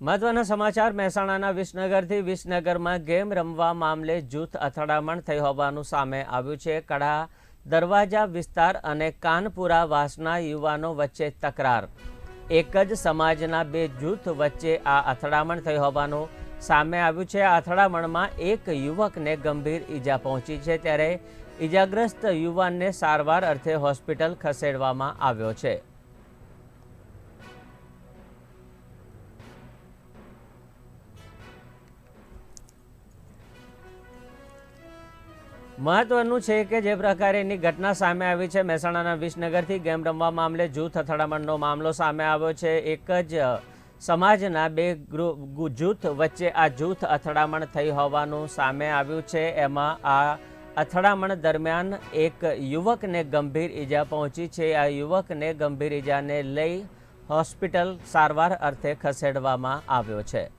મહત્વના સમાચાર, મહેસાણાના વિસનગરથી વિસનગરમાં ગેમ રમવા મામલે જૂથ અથડામણ થઈ હોવાનું સામે આવ્યું છે. કડા દરવાજા વિસ્તાર અને કાનપુરા વાસના યુવાનો વચ્ચે તકરાર. એક જ સમાજના બે જૂથ વચ્ચે આ અથડામણ થઈ હોવાનું સામે આવ્યું છે. આ અથડામણમાં એક યુવકને ગંભીર ઈજા પહોંચી છે ત્યારે ઈજાગ્રસ્ત યુવાનને સારવાર અર્થે હોસ્પિટલ ખસેડવામાં આવ્યો છે. મહત્વનું છે કે જે પ્રકારેની ઘટના સામે આવી છે. મહેસાણાના વિસનગરથી ગેમ રમવા મામલે જૂથ અથડામણનો મામલો સામે આવ્યો છે. એક જ સમાજના બે જૂથ વચ્ચે આ જૂથ અથડામણ થઈ હોવાનું સામે આવ્યું છે. એમાં આ અથડામણ દરમિયાન એક યુવકને ગંભીર ઈજા પહોંચી છે. આ યુવકને ગંભીર ઈજાને લઈ હોસ્પિટલ સારવાર અર્થે ખસેડવામાં આવ્યો છે.